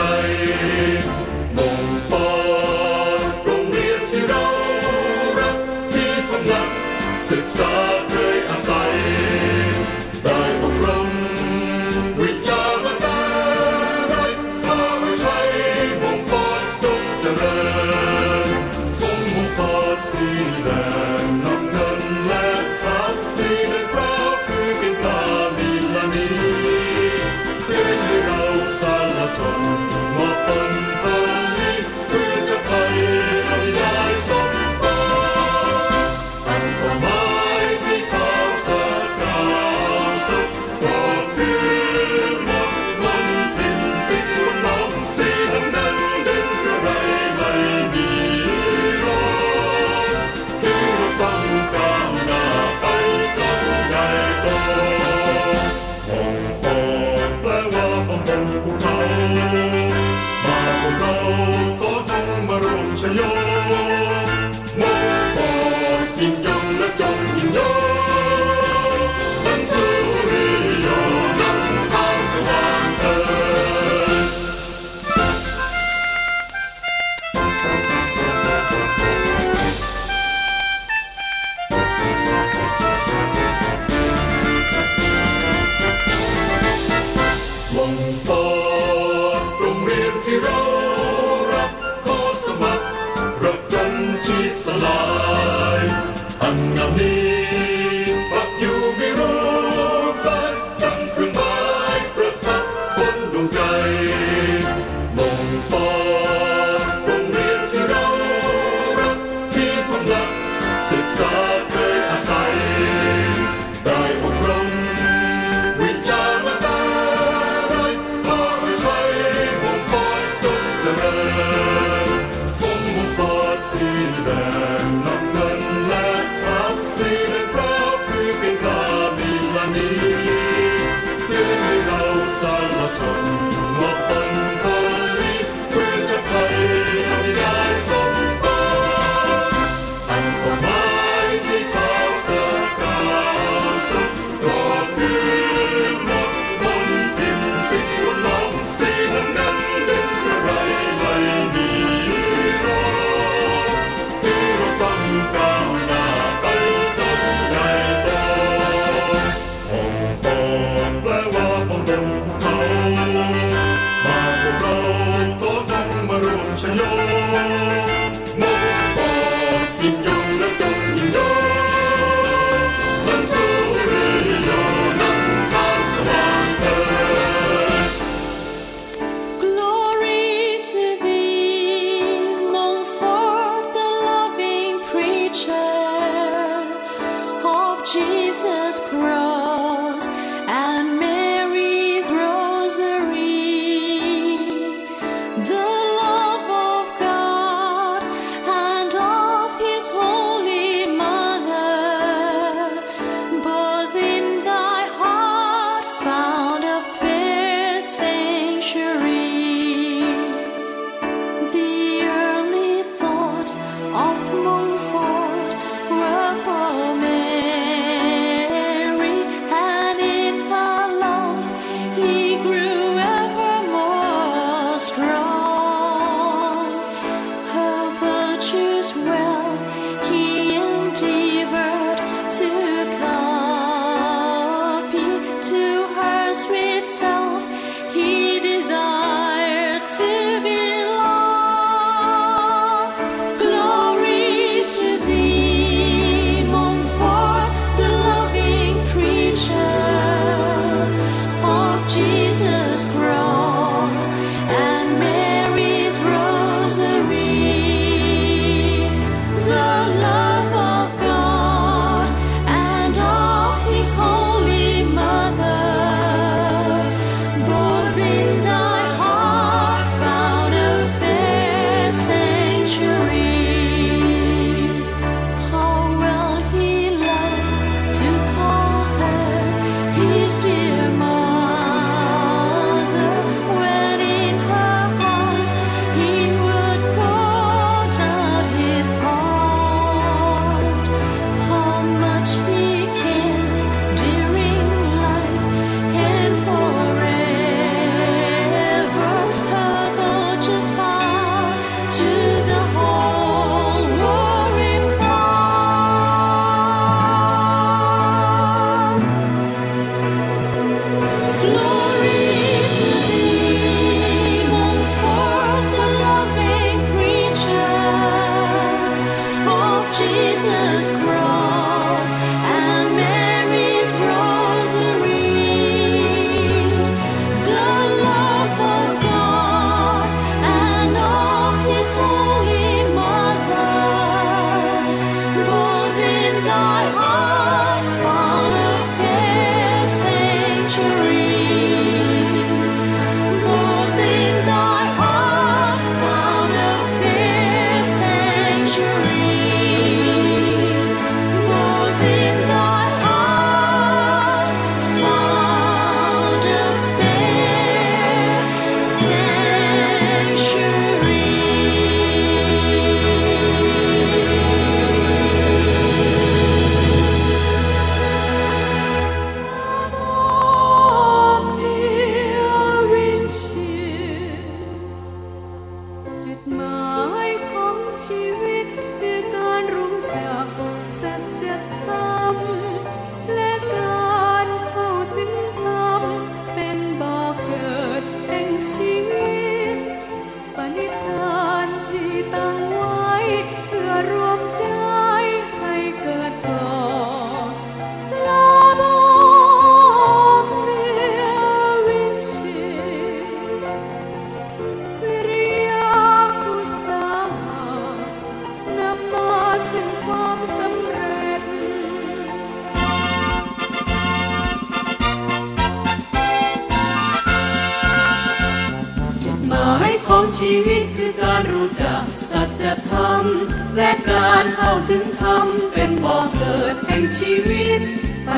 น ร์ Jesus' Christ.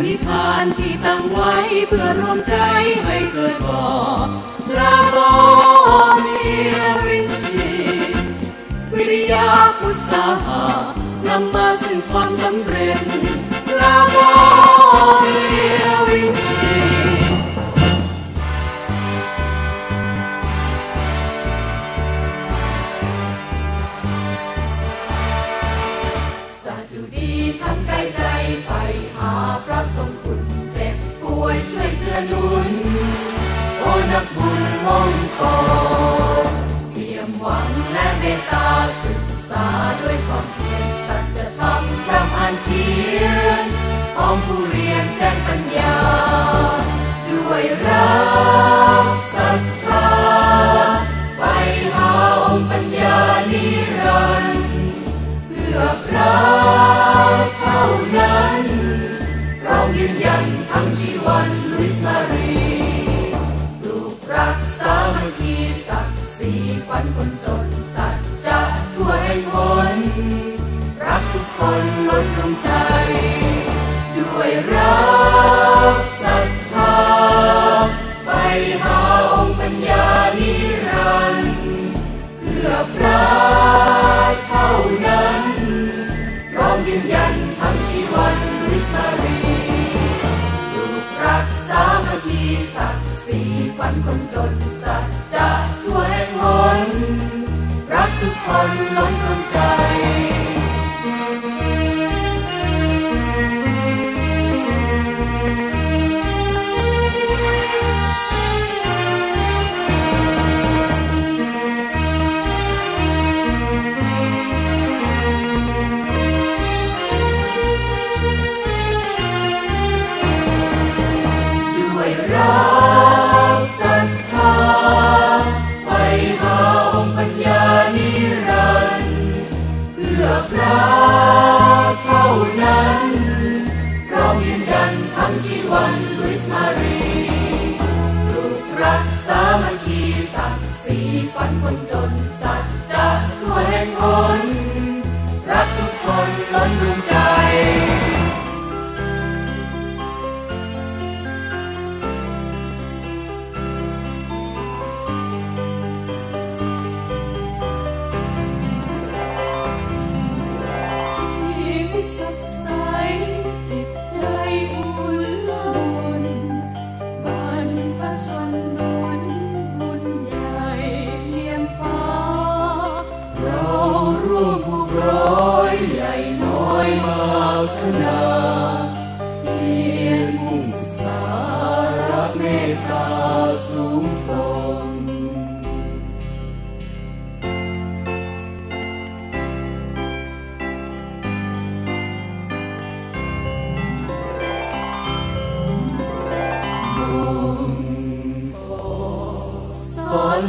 นิทานที่ตั้งไว้เพื่อรวมใจให้เกิดบอพระบอเนีวินชีวิริยาอุตาหานำมาสึ่งความสำเร็จ 梦中 con lối con Love.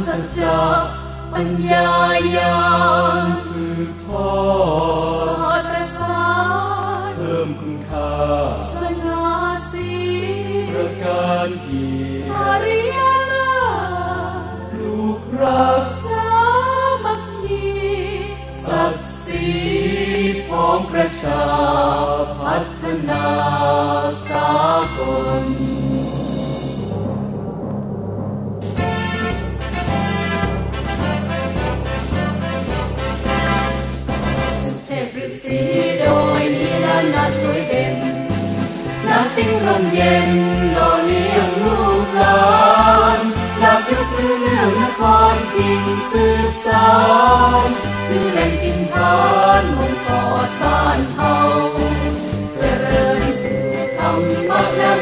สัจจะปัญญายามสืบทอดสอดประสานเพิ่มคุณค่าสง่าสีประการเกียรติอริยลาลูกรักสามัคคีศักดิ์ศรีของประชา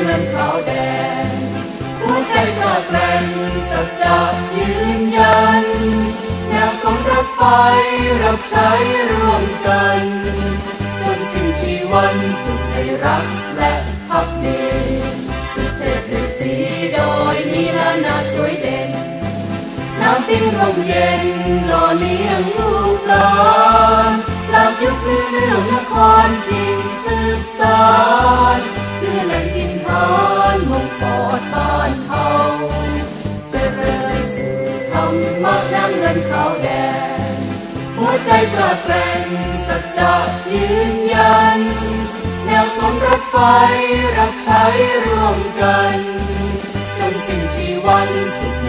เงินขาวแดง หัวใจกล้าแกร่งสัจจะยืนยัน แนวสมรถไฟรับใช้ร่วมกัน จนสิ้นชีวันสุขในรักและพักเดสุดเทพฤษีโดยนีลานาสวยเด่น น้ำปิ้งร่มเย็นหล่อเลี้ยงลูกหลานลำยุคเรื่องะครพิงสืบสาน แกรงสัจจะยืนยัน แนวสมรถไฟรับใช้ร่วมกัน จนสิ้นชีวันสุข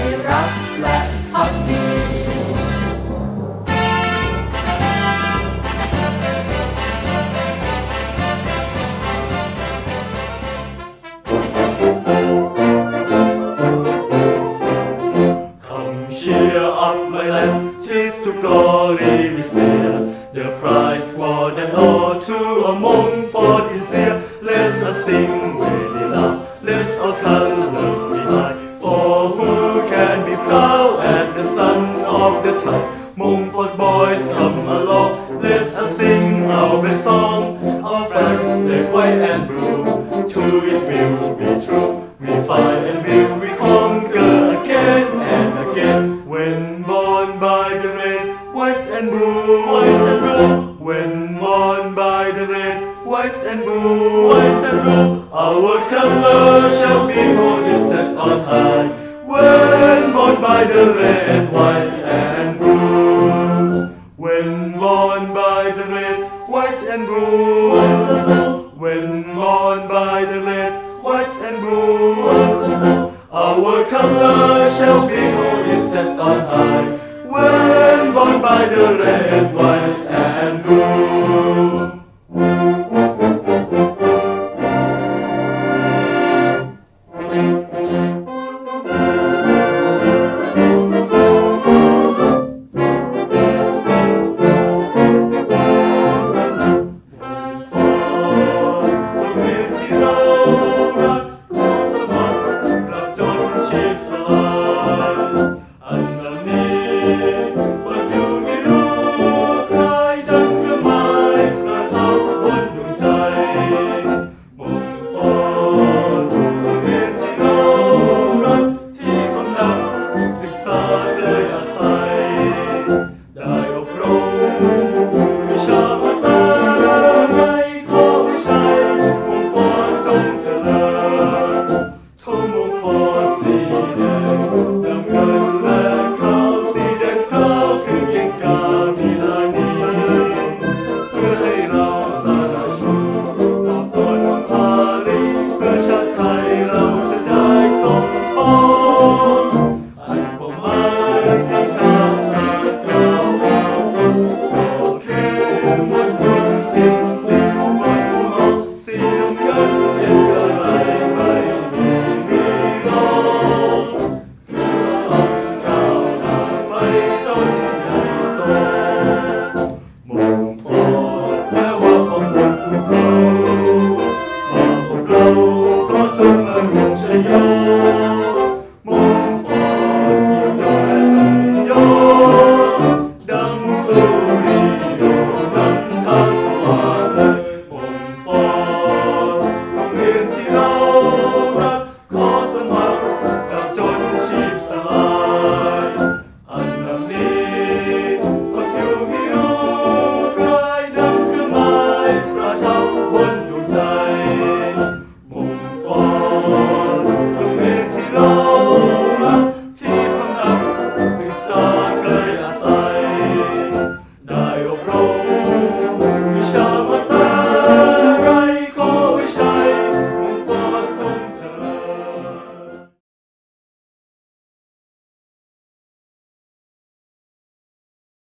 Our colour shall be glorious, that's on high, when born by the red.